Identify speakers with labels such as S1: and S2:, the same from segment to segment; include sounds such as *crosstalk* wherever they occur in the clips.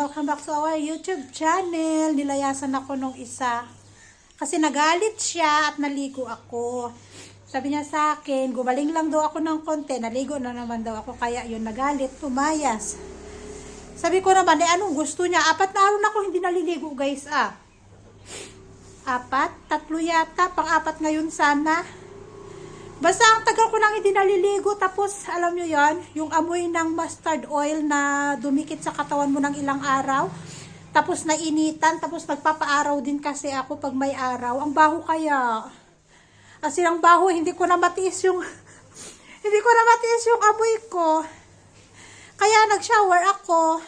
S1: welcome back to our YouTube channel. Nilayasan ako nung isa. Kasi nagalit siya at naligo ako. Sabi niya sa akin, gumaling lang daw ako ng konti. Naligo na naman daw ako. Kaya yun, nagalit, tumayas. Sabi ko naman, eh anong gusto niya? Apat na araw na ako hindi naliligo guys ah. Apat? Tatlo yata. Pang-apat ngayon sana. Basta ang tagal ko nang hindi naliligo. Tapos, alam nyo yon yung amoy ng mustard oil na dumikit sa katawan mo ng ilang araw. Tapos nainitan. Tapos nagpapaaraw din kasi ako pag may araw. Ang baho kaya. Kasi ang baho, hindi ko na matiis yung... *laughs* hindi ko na matiis yung amoy ko. Kaya nag-shower ako.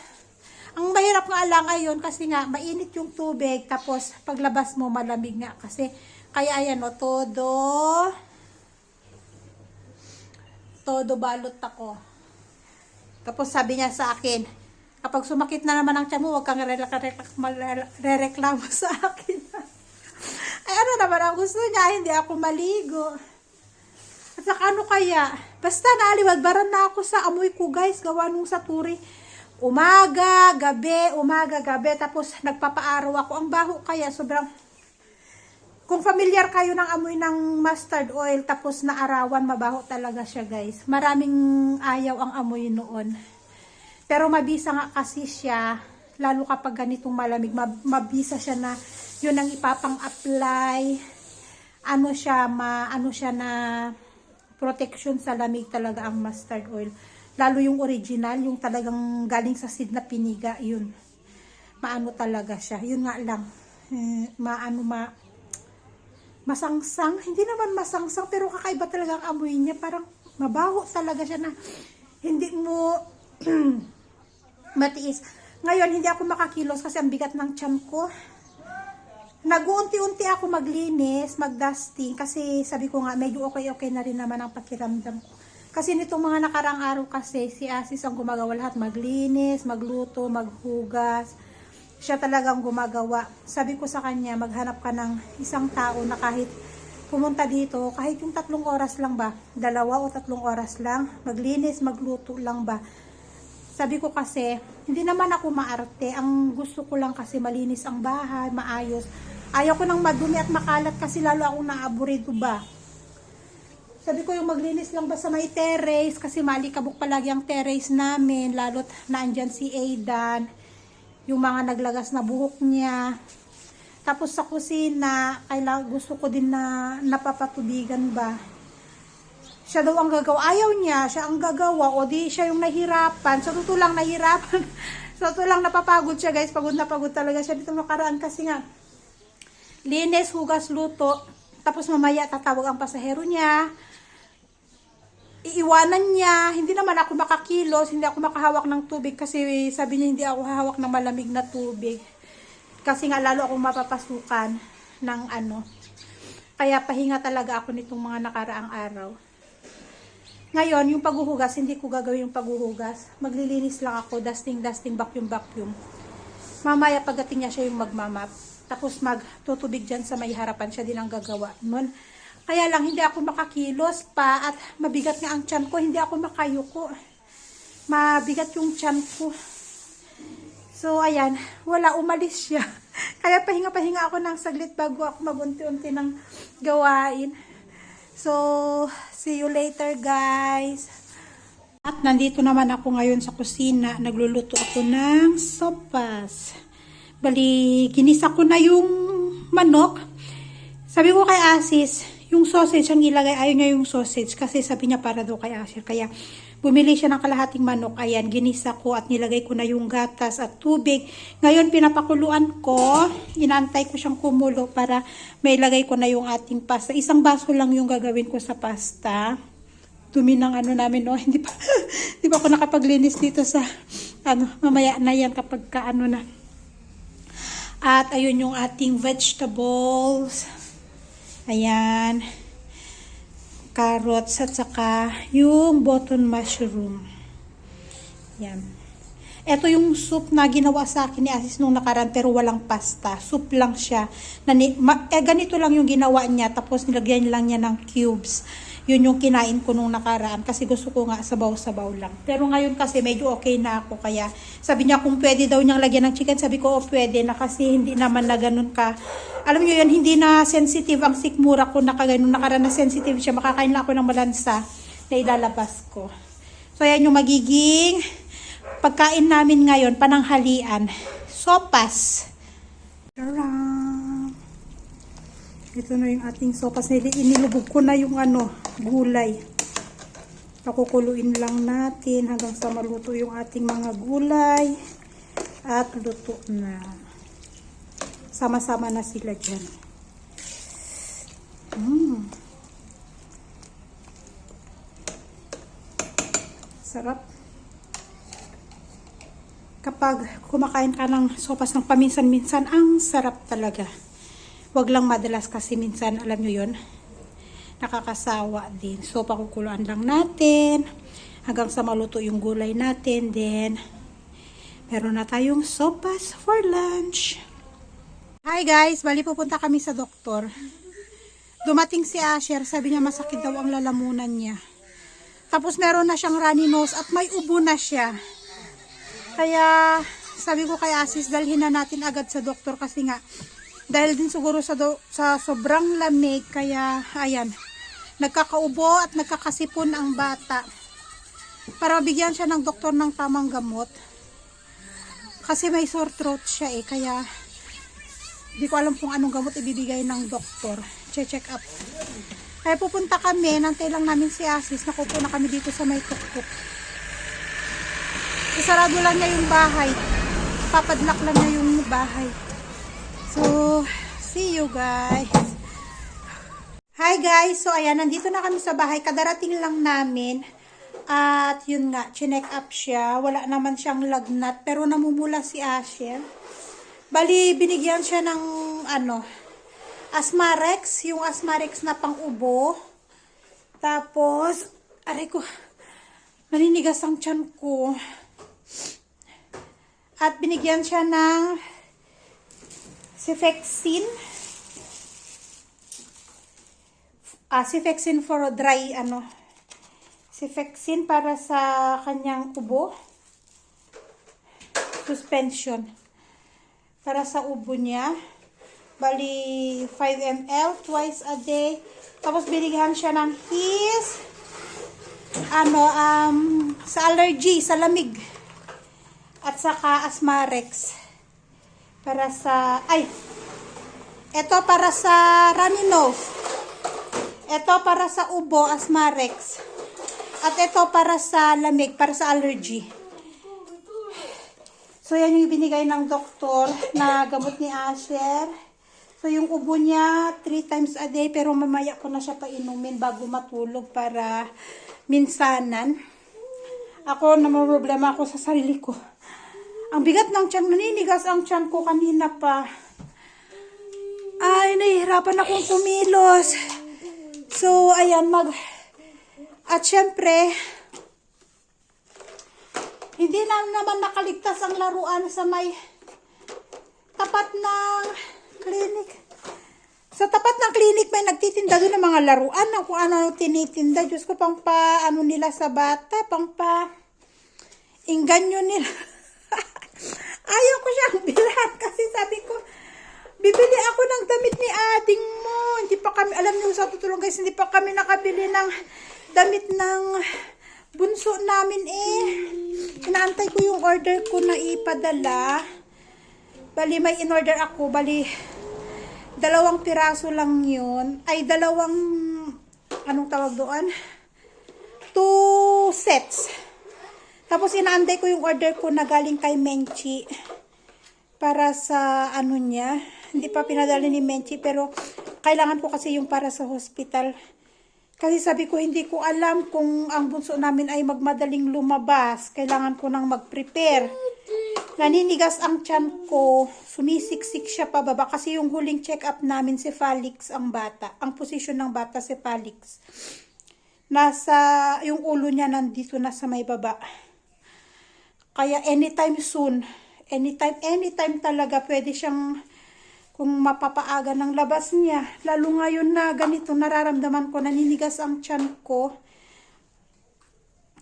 S1: Ang mahirap nga lang ayon kasi nga mainit yung tubig tapos paglabas mo malamig nga kasi kaya ayan o todo todo balot ako. Tapos sabi niya sa akin, kapag sumakit na naman ang tiyan mo, huwag kang re-reklamo sa akin. *laughs* Ay ano naman ang gusto niya, hindi ako maligo. At saka ano kaya, basta naaliwagbaran na ako sa amoy ko guys, gawa nung sa turi. Umaga, gabi, umaga, gabi, tapos nagpapaaraw ako. Ang baho kaya, sobrang kung familiar kayo ng amoy ng mustard oil tapos naarawan, mabaho talaga siya guys. Maraming ayaw ang amoy noon. Pero mabisa nga kasi siya, lalo kapag ganitong malamig, mab- mabisa siya na yun ang ipapang-apply. Ano siya, ma, ano siya na protection sa lamig talaga ang mustard oil. Lalo yung original, yung talagang galing sa seed na piniga, yun. Maano talaga siya. Yun nga lang. Eh, maano ma masangsang, hindi naman masangsang, pero kakaiba talaga ang amoy niya. Parang mabaho talaga siya na hindi mo *clears throat* matiis. Ngayon, hindi ako makakilos kasi ang bigat ng tiyan ko. Nag-uunti-unti ako maglinis, mag-dusting, kasi sabi ko nga, medyo okay-okay na rin naman ang pakiramdam ko. Kasi nitong mga nakarang araw kasi, si Asis ang gumagawa lahat, maglinis, magluto, maghugas, siya talagang gumagawa. Sabi ko sa kanya, maghanap ka ng isang tao na kahit pumunta dito, kahit yung tatlong oras lang ba, dalawa o tatlong oras lang, maglinis, magluto lang ba. Sabi ko kasi, hindi naman ako maarte. Ang gusto ko lang kasi malinis ang bahay, maayos. Ayaw ko nang madumi at makalat kasi lalo akong naaburido ba. Sabi ko yung maglinis lang ba sa may terrace kasi malikabok palagi ang terrace namin lalo't naandyan si Aidan yung mga naglagas na buhok niya. Tapos sa kusina, kailangan gusto ko din na napapatubigan ba. Siya daw ang gagawa. Ayaw niya, siya ang gagawa. O di siya yung nahirapan. Sa totoo lang nahirapan. *laughs* sa totoo lang napapagod siya guys. Pagod na pagod talaga siya dito nakaraan kasi nga linis, hugas, luto. Tapos mamaya tatawag ang pasahero niya iiwanan niya, hindi naman ako makakilos, hindi ako makahawak ng tubig kasi sabi niya hindi ako hahawak ng malamig na tubig. Kasi nga lalo akong mapapasukan ng ano. Kaya pahinga talaga ako nitong mga nakaraang araw. Ngayon, yung paghuhugas, hindi ko gagawin yung paghuhugas. Maglilinis lang ako, dusting, dusting, vacuum, vacuum. Mamaya pagdating niya siya yung magmamap. Tapos magtutubig dyan sa may harapan, siya din ang gagawa. Nun, kaya lang, hindi ako makakilos pa at mabigat nga ang tiyan ko. Hindi ako makayuko. Mabigat yung tiyan ko. So, ayan. Wala, umalis siya. *laughs* Kaya pahinga-pahinga ako ng saglit bago ako magunti-unti ng gawain. So, see you later guys. At nandito naman ako ngayon sa kusina. Nagluluto ako ng sopas. Bali, ginisa ko na yung manok. Sabi ko kay Asis, yung sausage ang ilagay, ayaw niya yung sausage kasi sabi niya para daw kay Asher. Kaya bumili siya ng kalahating manok. Ayan, ginisa ko at nilagay ko na yung gatas at tubig. Ngayon, pinapakuluan ko. Inantay ko siyang kumulo para may lagay ko na yung ating pasta. Isang baso lang yung gagawin ko sa pasta. Dumi ng ano namin, no? *laughs* Hindi pa, *laughs* hindi pa ako nakapaglinis dito sa, ano, mamaya na yan kapag ka, ano na. At ayun yung ating vegetables. Ayan. Carrots at saka yung button mushroom. Yan. Ito yung soup na ginawa sa akin ni Asis nung nakaraan pero walang pasta. Soup lang siya. Nani, ma, eh, ganito lang yung ginawa niya tapos nilagyan lang niya ng cubes. Yun yung kinain ko nung nakaraan kasi gusto ko nga sabaw-sabaw lang. Pero ngayon kasi medyo okay na ako kaya sabi niya kung pwede daw niyang lagyan ng chicken. Sabi ko, oh, pwede na kasi hindi naman na ganun ka. Alam niyo yun, hindi na sensitive ang sikmura ko na kagano'n nakaraan na sensitive siya. Makakain lang ako ng malansa na ilalabas ko. So, yan yung magiging pagkain namin ngayon, pananghalian. Sopas. Tarang! Ito na yung ating sopas. Inilubog ko na yung ano, gulay. Pakukuluin lang natin hanggang sa maluto yung ating mga gulay. At luto na. Sama-sama na sila dyan. Mm. Sarap. Kapag kumakain ka ng sopas ng paminsan-minsan, ang sarap talaga. Wag lang madalas kasi minsan, alam nyo yon nakakasawa din. So, pakukuluan lang natin hanggang sa maluto yung gulay natin. Then, meron na tayong sopas for lunch. Hi guys, bali pupunta kami sa doktor. Dumating si Asher, sabi niya masakit daw ang lalamunan niya. Tapos meron na siyang runny nose at may ubo na siya. Kaya sabi ko kay Asis, dalhin na natin agad sa doktor kasi nga dahil din siguro sa, do, sa sobrang lamig kaya ayan nagkakaubo at nagkakasipon ang bata. Para bigyan siya ng doktor ng tamang gamot. Kasi may sore throat siya eh kaya di ko alam kung anong gamot ibibigay ng doktor. Che-check up. Kaya pupunta kami nantay lang namin si Asis. Nakupo na kami dito sa may tuktok. Isarado lang niya yung bahay. Papadlock lang niya yung bahay so see you guys Hi guys! So ayan, nandito na kami sa bahay. Kadarating lang namin. At yun nga, chinek up siya. Wala naman siyang lagnat. Pero namumula si Asher. Bali, binigyan siya ng ano, Asmarex. Yung Asmarex na pang-ubo. Tapos, aray ko, maninigas ang tiyan ko. At binigyan siya ng Cefexin. Ah, Cefexin for dry, ano, Cefexin para sa kanyang ubo. Suspension. Para sa ubo niya. Bali, 5 ml, twice a day. Tapos, binigyan siya ng his, ano, um, sa allergy, sa lamig. At saka Asmarex. Para sa, ay, ito para sa runny nose. Ito para sa ubo, Asmarex. At ito para sa lamig, para sa allergy. So, yan yung binigay ng doktor na gamot ni Asher. So, yung ubo niya, 3 times a day, pero mamaya ko na siya painumin bago matulog para minsanan. Ako, problema ako sa sarili ko. Ang bigat ng tiyan, naninigas ang tiyan ko kanina pa. Ay, nahihirapan akong kumilos. So, ayan, mag... At syempre, hindi na naman nakaligtas ang laruan sa may tapat ng clinic. Sa tapat ng clinic may nagtitinda doon ng mga laruan ng kung ano tinitinda. Diyos ko, pang pa, ano nila sa bata, pang pa, inganyo nila. *laughs* Ayaw ko siyang bilhan *laughs* kasi sabi ko, bibili ako ng damit ni ading mo. Hindi pa kami, alam niyo sa tutulong guys, hindi pa kami nakabili ng damit ng bunso namin eh. Inaantay ko yung order ko na ipadala. Bali, may in-order ako. Bali, dalawang piraso lang yun. Ay, dalawang, anong tawag doon? Two sets. Tapos, inaantay ko yung order ko na galing kay Menchi. Para sa, ano niya. Hindi pa pinadala ni Menchi, pero kailangan ko kasi yung para sa hospital. Kasi sabi ko, hindi ko alam kung ang bunso namin ay magmadaling lumabas. Kailangan ko nang mag-prepare. Naninigas ang tiyan ko. Sumisiksik siya pababa. Kasi yung huling check-up namin, si Falix ang bata. Ang posisyon ng bata, si Falix. Nasa, yung ulo niya nandito na sa may baba. Kaya anytime soon, anytime, anytime talaga, pwede siyang kung mapapaaga ng labas niya. Lalo ngayon na ganito, nararamdaman ko, naninigas ang tiyan ko.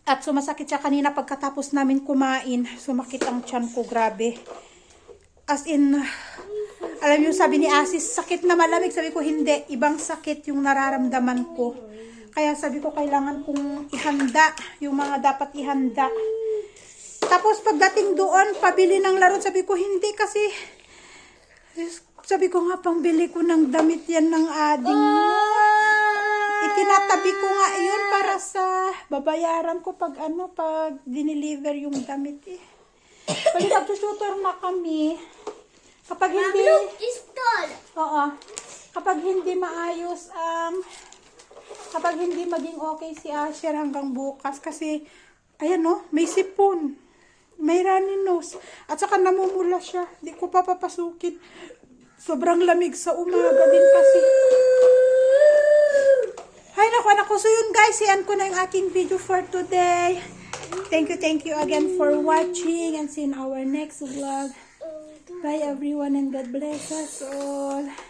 S1: At sumasakit siya kanina pagkatapos namin kumain. Sumakit ang tiyan ko, grabe. As in, alam niyo, sabi ni Asis, sakit na malamig. Sabi ko, hindi. Ibang sakit yung nararamdaman ko. Kaya sabi ko, kailangan kong ihanda yung mga dapat ihanda. Tapos pagdating doon, pabili ng laro. Sabi ko, hindi kasi, sabi ko nga, pangbili ko ng damit yan ng ading mo. Itinatabi ko nga yun para sa babayaran ko pag ano, pag dineliver yung damit eh. Pag nagsusutor na kami, kapag hindi,
S2: Look,
S1: oo, kapag hindi maayos ang, kapag hindi maging okay si Asher hanggang bukas, kasi, ayan no, may sipon, may runny nose, at saka namumula siya, di ko pa papasukin. Sobrang lamig sa umaga din kasi. Hay naku, anak ko. So yun guys, iyan ko na yung aking video for today. Thank you, thank you again for watching and see in our next vlog. Bye everyone and God bless us all.